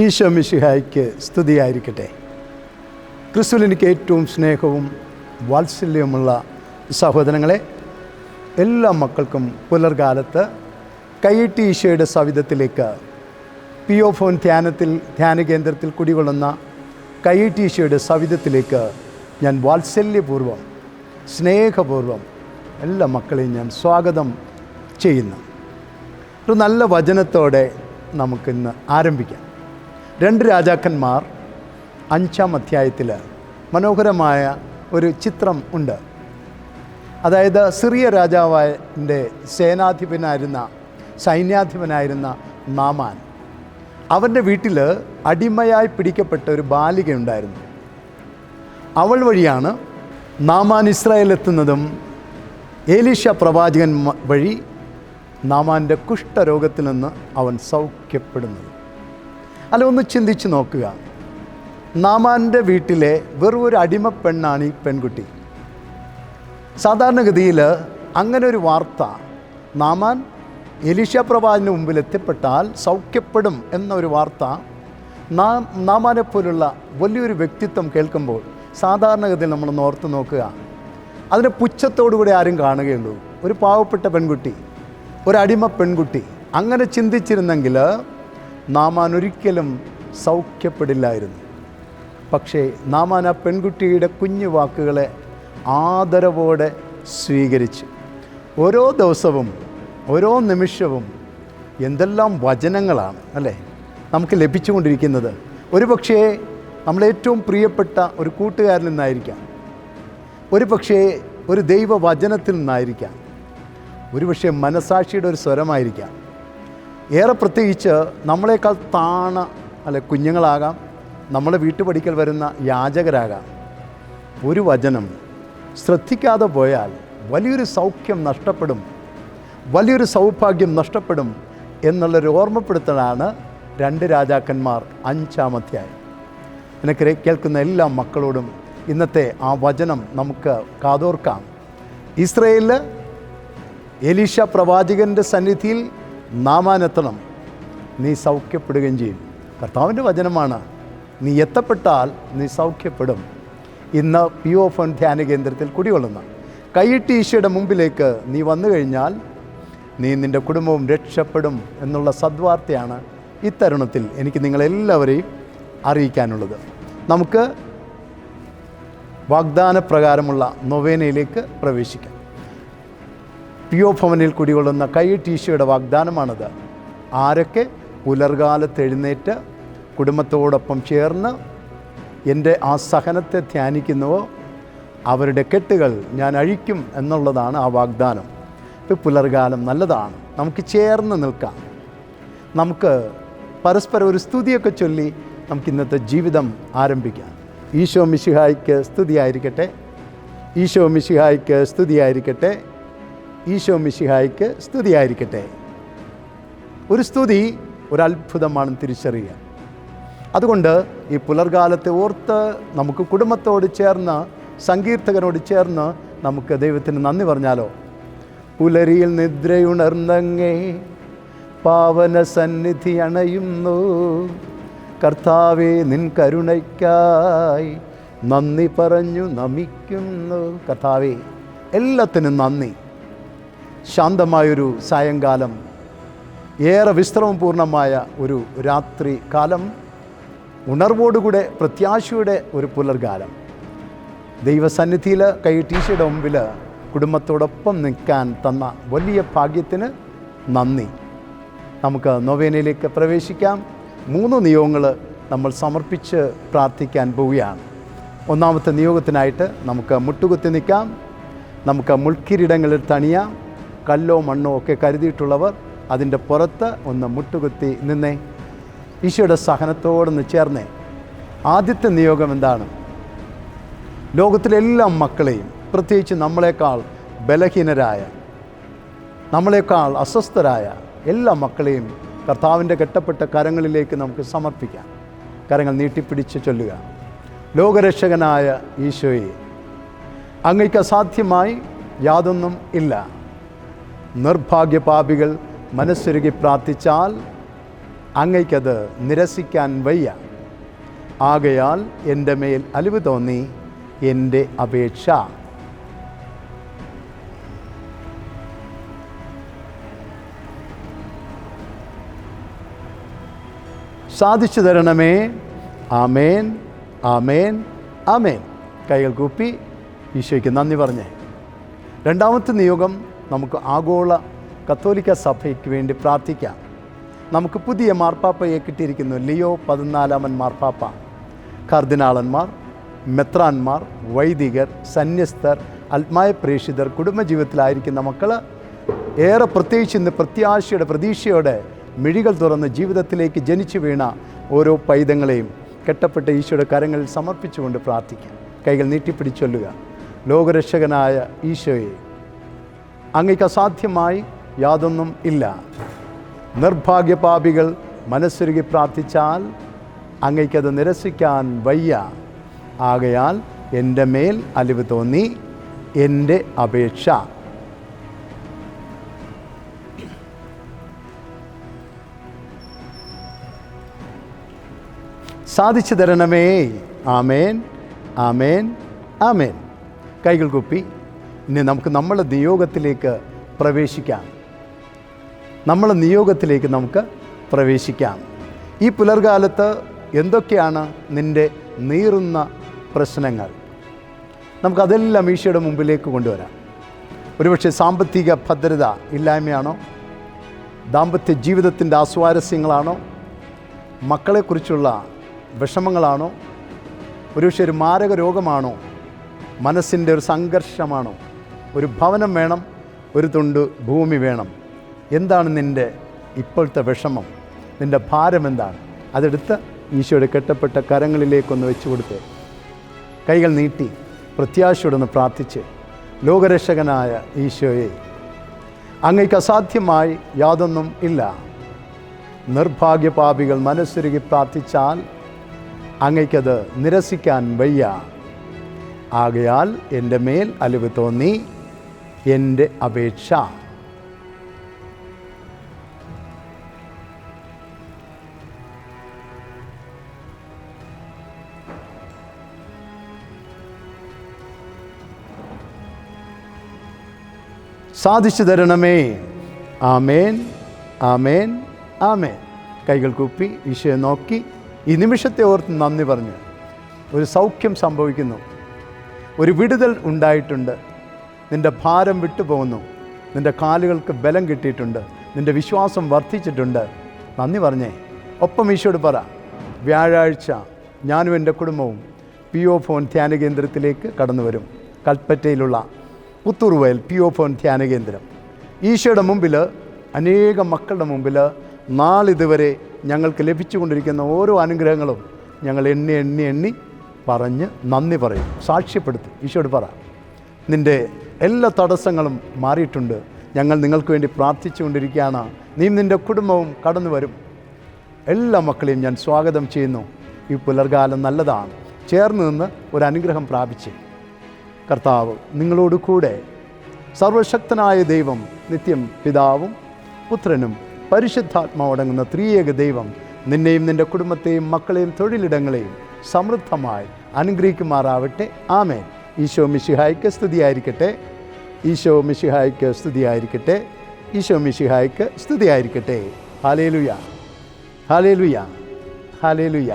ഈശോ മിശിഹായ്ക്ക് സ്തുതിയായിരിക്കട്ടെ. ക്രിസ്തുവിൽ എനിക്ക് ഏറ്റവും സ്നേഹവും വാത്സല്യവുമുള്ള സഹോദരങ്ങളെ എല്ലാ മക്കൾക്കും പുലർകാലത്ത് കൈയിട്ടി ഈശോയുടെ സവിധത്തിലേക്ക് പി ഒ ഫോൺ ധ്യാനത്തിൽ ധ്യാന കേന്ദ്രത്തിൽ കുടികൊള്ളുന്ന കൈയിട്ടി ഈശോയുടെ സവിധത്തിലേക്ക് ഞാൻ വാത്സല്യപൂർവം സ്നേഹപൂർവം എല്ലാ മക്കളെയും ഞാൻ സ്വാഗതം ചെയ്യുന്നു. ഒരു നല്ല വചനത്തോടെ നമുക്കിന്ന് ആരംഭിക്കാം. രണ്ട് രാജാക്കന്മാർ അഞ്ചാം അധ്യായത്തിൽ മനോഹരമായ ഒരു ചിത്രം ഉണ്ട്. അതായത് സിറിയ രാജാവിന്റെ സേനാധിപനായിരുന്ന സൈന്യാധിപനായിരുന്ന നാമാൻ അവന്റെ വീട്ടിൽ അടിമയായി പിടിക്കപ്പെട്ട ഒരു ബാലികയുണ്ടായിരുന്നു അവൾ വഴിയാണ് നാമാൻ ഇസ്രായേലെത്തുന്നതും ഏലീഷ പ്രവാചകൻ വഴി നാമാന്റെ കുഷ്ഠരോഗത്തിൽ നിന്ന് അവൻ സൗഖ്യപ്പെടുന്നത്. അല്ല ഒന്ന് ചിന്തിച്ച് നോക്കുക. നാമാന്റെ വീട്ടിലെ വെറും ഒരു അടിമ പെണ്ണാണ് ഈ പെൺകുട്ടി. സാധാരണഗതിയിൽ അങ്ങനെ ഒരു വാർത്ത നാമാൻ എലീഷ പ്രവാചന് മുമ്പിൽ എത്തിപ്പെട്ടാൽ സൗഖ്യപ്പെടും എന്നൊരു വാർത്ത നാം നാമാനെ പോലുള്ള വലിയൊരു വ്യക്തിത്വം കേൾക്കുമ്പോൾ സാധാരണഗതിയിൽ നമ്മൾ ഓർത്ത് നോക്കുക. അതിനെ പുച്ഛത്തോടുകൂടി ആരും കാണുകയുള്ളൂ. ഒരു പാവപ്പെട്ട പെൺകുട്ടി ഒരു അടിമ പെൺകുട്ടി അങ്ങനെ ചിന്തിച്ചിരുന്നെങ്കിൽ നാമാൻ ഒരിക്കലും സൗഖ്യപ്പെടില്ലായിരുന്നു. പക്ഷേ നാമാൻ ആ പെൺകുട്ടിയുടെ കുഞ്ഞു വാക്കുകളെ ആദരവോടെ സ്വീകരിച്ചു. ഓരോ ദിവസവും ഓരോ നിമിഷവും എന്തെല്ലാം വചനങ്ങളാണ് അല്ലേ? നമുക്ക് ലഭിച്ചുകൊണ്ടിരിക്കുന്നത്. ഒരു പക്ഷേ നമ്മളേറ്റവും പ്രിയപ്പെട്ട ഒരു കൂട്ടുകാരിൽ നിന്നായിരിക്കാം. ഒരു പക്ഷേ ഒരു ദൈവവചനത്തിൽ നിന്നായിരിക്കാം. ഒരു പക്ഷേ മനസാക്ഷിയുടെ ഒരു സ്വരമായിരിക്കാം. ഏറെ പ്രത്യേകിച്ച് നമ്മളെക്കാൾ താണ അല്ലെ കുഞ്ഞുങ്ങളാകാം നമ്മളെ വീട്ടുപടിക്കൽ വരുന്ന യാചകരാകാം. ഒരു വചനം ശ്രദ്ധിക്കാതെ പോയാൽ വലിയൊരു സൗഖ്യം നഷ്ടപ്പെടും വലിയൊരു സൗഭാഗ്യം നഷ്ടപ്പെടും എന്നുള്ളൊരു ഓർമ്മപ്പെടുത്തലാണ് രണ്ട് രാജാക്കന്മാർ അഞ്ചാം അധ്യായം. എന്നെ കേൾക്കുന്ന എല്ലാ മക്കളോടും ഇന്നത്തെ ആ വചനം നമുക്ക് കാതോർക്കാം. ഇസ്രയേലിൽ എലീഷ പ്രവാചകന്റെ സന്നിധിയിൽ നാമാനെത്തണം. നീ സൗഖ്യപ്പെടുകയും ചെയ്യും. കർത്താവിന്റെ വചനമാണ് നീ എത്തപ്പെട്ടാൽ നീ സൗഖ്യപ്പെടും. ഇന്ന് പി ഒ ഫോൺ ധ്യാന കേന്ദ്രത്തിൽ കുടികൊള്ളുന്ന കൈയിട്ട് ഈശോയുടെ മുമ്പിലേക്ക് നീ വന്നു കഴിഞ്ഞാൽ നീ നിന്റെ കുടുംബവും രക്ഷപ്പെടും എന്നുള്ള സദ്വാർത്തയാണ് ഇത്തരുണത്തിൽ എനിക്ക് നിങ്ങളെല്ലാവരെയും അറിയിക്കാനുള്ളത്. നമുക്ക് വാഗ്ദാന പ്രകാരമുള്ള നൊവേനയിലേക്ക് പ്രവേശിക്കാം. പി ഒ ഭവനിൽ കുടികൊള്ളുന്ന കൈ ടീഷയുടെ വാഗ്ദാനമാണത്. ആരൊക്കെ പുലർകാലത്ത് എഴുന്നേറ്റ് കുടുംബത്തോടൊപ്പം ചേർന്ന് എന്റെ ആ സഹനത്തെ ധ്യാനിക്കുന്നുവോ അവരുടെ കെട്ടുകൾ ഞാൻ അഴിക്കും എന്നുള്ളതാണ് ആ വാഗ്ദാനം. ഇപ്പോൾ പുലർകാലം നല്ലതാണ്. നമുക്ക് ചേർന്ന് നിൽക്കാം. നമുക്ക് പരസ്പരം ഒരു സ്തുതിയൊക്കെ ചൊല്ലി നമുക്ക് ഇന്നത്തെ ജീവിതം ആരംഭിക്കാം. ഈശോ മിശിഹായിക്ക് സ്തുതിയായിരിക്കട്ടെ. ഈശോ മിശിഹായിക്ക് സ്തുതിയായിരിക്കട്ടെ. ഈശോ മിശിഹായ്ക്ക് സ്തുതിയായിരിക്കട്ടെ. ഒരു സ്തുതി ഒരു അത്ഭുതമാണെന്ന് തിരിച്ചറിയുക. അതുകൊണ്ട് ഈ പുലർകാലത്തെ ഓർത്ത് നമുക്ക് കുടുംബത്തോട് ചേർന്ന് സങ്കീർത്തകനോട് ചേർന്ന് നമുക്ക് ദൈവത്തിന് നന്ദി പറഞ്ഞാലോ? പുലരിയിൽ നിദ്രയുണർന്നങ്ങേ പാവന സന്നിധി അണയുന്നു. കർത്താവേ നിൻ കരുണയ്ക്കായി നന്ദി പറഞ്ഞു നമിക്കുന്നു. കർത്താവേ എല്ലാത്തിനും നന്ദി. ശാന്തമായൊരു സായങ്കാലം ഏറെ വിശ്രമപൂർണമായ ഒരു രാത്രി കാലം ഉണർവോടുകൂടെ പ്രത്യാശയുടെ ഒരു പുലർകാലം. ദൈവസന്നിധിയിൽ കൈ ടീച്ചയുടെ മുമ്പിൽ കുടുംബത്തോടൊപ്പം നിൽക്കാൻ തന്ന വലിയ ഭാഗ്യത്തിന് നന്ദി. നമുക്ക് നൊവേനയിലേക്ക് പ്രവേശിക്കാം. മൂന്ന് നിയോഗങ്ങൾ നമ്മൾ സമർപ്പിച്ച് പ്രാർത്ഥിക്കാൻ പോവുകയാണ്. ഒന്നാമത്തെ നിയോഗത്തിനായിട്ട് നമുക്ക് മുട്ടുകുത്തി നിൽക്കാം. നമുക്ക് മുൾക്കിരീടങ്ങളിൽ തണിയാം. കല്ലോ മണ്ണോ ഒക്കെ കരുതിയിട്ടുള്ളവർ അതിന്റെ പുറത്ത് ഒന്ന് മുട്ടുകുത്തി നിന്നേ. ഈശോയുടെ സഹനത്തോടൊന്ന് ചേർന്നേ. ആദ്യത്തെ നിയോഗം എന്താണ്? ലോകത്തിലെ എല്ലാ മക്കളെയും പ്രത്യേകിച്ച് നമ്മളെക്കാൾ ബലഹീനരായ നമ്മളെക്കാൾ അസ്വസ്ഥരായ എല്ലാ മക്കളെയും കർത്താവിന്റെ കെട്ടപ്പെട്ട കരങ്ങളിലേക്ക് നമുക്ക് സമർപ്പിക്കാം. കരങ്ങൾ നീട്ടിപ്പിടിച്ച് ചൊല്ലുക. ലോകരക്ഷകനായ ഈശോയെ അങ്ങയ്ക്ക് അസാധ്യമായി യാതൊന്നും ഇല്ല. നിർഭാഗ്യപാപികൾ മനസ്സൊരുകി പ്രാർത്ഥിച്ചാൽ അങ്ങയ്ക്കത് നിരസിക്കാൻ വയ്യ. ആകയാൽ എന്റെ മേൽ അലിവ് തോന്നി എന്റെ അപേക്ഷ. സാധിച്ചു തരണമേ. ആമേൻ ആമേൻ ആമേൻ. കൈകൾ കൂപ്പി ഈശോയ്ക്ക് നന്ദി പറഞ്ഞേ. രണ്ടാമത്തെ നിയോഗം നമുക്ക് ആഗോള കത്തോലിക്ക സഭയ്ക്ക് വേണ്ടി പ്രാർത്ഥിക്കാം. നമുക്ക് പുതിയ മാർപ്പാപ്പയെ കിട്ടിയിരിക്കുന്നു. ലിയോ പതിനാലാമൻ മാർപ്പാപ്പ. കർദിനാളന്മാർ മെത്രാന്മാർ വൈദികർ സന്യസ്തർ ആത്മായ പ്രേക്ഷിതർ കുടുംബജീവിതത്തിലായിരിക്കുന്ന മക്കൾ ഏറെ പ്രത്യേകിച്ച് ഇന്ന് പ്രത്യാശയുടെ പ്രതീക്ഷയോടെ മിഴികൾ തുറന്ന് ജീവിതത്തിലേക്ക് ജനിച്ചു വീണ ഓരോ പൈതങ്ങളെയും കെട്ടപ്പെട്ട ഈശോയുടെ കരങ്ങളിൽ സമർപ്പിച്ചുകൊണ്ട് പ്രാർത്ഥിക്കാം. കൈകൾ നീട്ടിപ്പിടിച്ചൊല്ലുക. ലോകരക്ഷകനായ ഈശോയെ അങ്ങയ്ക്ക് അസാധ്യമായി യാതൊന്നും ഇല്ല. നിർഭാഗ്യപാപികൾ മനസ്സൊരുകി പ്രാർത്ഥിച്ചാൽ അങ്ങയ്ക്കത് നിരസിക്കാൻ വയ്യ. ആകയാൽ എന്റെ മേൽ അലിവ് തോന്നി എന്റെ അപേക്ഷ. സാധിച്ചു തരണമേ. ആമേൻ ആമേൻ ആമേൻ. കൈകൾ കുപ്പി. ഇനി നമുക്ക് നമ്മളെ നിയോഗത്തിലേക്ക് പ്രവേശിക്കാം. നമ്മളെ നിയോഗത്തിലേക്ക് നമുക്ക് പ്രവേശിക്കാം. ഈ പുലർകാലത്ത് എന്തൊക്കെയാണ് നിന്റെ നീറുന്ന പ്രശ്നങ്ങൾ? നമുക്കതെല്ലാം ഈശോയുടെ മുമ്പിലേക്ക് കൊണ്ടുവരാം. ഒരുപക്ഷെ സാമ്പത്തിക ഭദ്രത ഇല്ലായ്മയാണോ? ദാമ്പത്യ ജീവിതത്തിന്റെ അസ്വാരസ്യങ്ങളാണോ മക്കളെക്കുറിച്ചുള്ള വിഷമങ്ങളാണോ? ഒരുപക്ഷെ ഒരു മാരക രോഗമാണോ? മനസ്സിന്റെ ഒരു സംഘർഷമാണോ? ഒരു ഭവനം വേണം ഒരു തുണ്ട് ഭൂമി വേണം. എന്താണ് നിന്റെ ഇപ്പോഴത്തെ വിഷമം? നിന്റെ ഭാരം എന്താണ്? അതെടുത്ത് ഈശോയുടെ കെട്ടപ്പെട്ട കരങ്ങളിലേക്കൊന്ന് വെച്ചു കൊടുത്ത്. കൈകൾ നീട്ടി പ്രത്യാശയോടൊന്ന് പ്രാർത്ഥിച്ച് ലോകരക്ഷകനായ ഈശോയെ അങ്ങയ്ക്ക് അസാധ്യമായി യാതൊന്നും ഇല്ല. നിർഭാഗ്യപാപികൾ മനസ്സുരുകി പ്രാർത്ഥിച്ചാൽ അങ്ങയ്ക്കത് നിരസിക്കാൻ വയ്യ. ആകയാൽ എന്റെ മേൽ അലിവ് തോന്നി. എന്റെ അപേക്ഷ. സാധിച്ചു തരണമേ. ആമേൻ ആമേൻ ആമേൻ. കൈകൾ കുപ്പി ഈശോയെ നോക്കി ഈ നിമിഷത്തെ ഓർത്ത് നന്ദി പറഞ്ഞു. ഒരു സൗഖ്യം സംഭവിക്കുന്നു. ഒരു വിടുതൽ ഉണ്ടായിട്ടുണ്ട്. നിന്റെ ഭാരം വിട്ടുപോകുന്നു. നിന്റെ കാലുകൾക്ക് ബലം കിട്ടിയിട്ടുണ്ട്. നിന്റെ വിശ്വാസം വർദ്ധിച്ചിട്ടുണ്ട്. നന്ദി പറഞ്ഞേ. ഒപ്പം ഈശോട് പറ. വ്യാഴാഴ്ച ഞാനും എന്റെ കുടുംബവും പി ഒ ഫോൺ ധ്യാന കേന്ദ്രത്തിലേക്ക് കടന്നു വരും കൽപ്പറ്റയിലുള്ള പുത്തൂർവയൽ പി ഒ ഫോൺ ധ്യാന കേന്ദ്രം. ഈശോയുടെ മുമ്പിൽ അനേകം മക്കളുടെ മുമ്പിൽ നാളിതുവരെ ഞങ്ങൾക്ക് ലഭിച്ചുകൊണ്ടിരിക്കുന്ന ഓരോ അനുഗ്രഹങ്ങളും ഞങ്ങൾ എണ്ണി എണ്ണി എണ്ണി പറഞ്ഞ് നന്ദി പറയും. സാക്ഷ്യപ്പെടുത്തും. ഈശോട് പറ. നിന്റെ എല്ലാ തടസ്സങ്ങളും മാറിയിട്ടുണ്ട്. ഞങ്ങൾ നിങ്ങൾക്ക് വേണ്ടി പ്രാർത്ഥിച്ചുകൊണ്ടിരിക്കുകയാണ്. നീ നിന്റെ കുടുംബവും കടന്നു വരും. എല്ലാ മക്കളെയും ഞാൻ സ്വാഗതം ചെയ്യുന്നു. ഈ പുലർകാലം നല്ലതാണ്. ചേർന്ന് നിന്ന് ഒരു അനുഗ്രഹം പ്രാപിച്ച്. കർത്താവ് നിങ്ങളോട് കൂടെ സർവശക്തനായ ദൈവം നിത്യം പിതാവും പുത്രനും പരിശുദ്ധാത്മാവടങ്ങുന്ന ത്രിയേക ദൈവം നിന്നെയും നിന്റെ കുടുംബത്തെയും മക്കളെയും തൊഴിലിടങ്ങളെയും സമൃദ്ധമായി അനുഗ്രഹിക്കുമാറാവട്ടെ. ആമേൻ. ഈശോ മിശിഹായ്ക്ക് സ്തുതിയായിരിക്കട്ടെ. ഈശോ മിഷിഹായ്ക്ക് സ്തുതിയായിരിക്കട്ടെ. ഈശോ മിഷിഹായ്ക്ക് സ്തുതിയായിരിക്കട്ടെ. ഹാലേലുയ. ഹാലേലുയ. ഹാലേലുയ.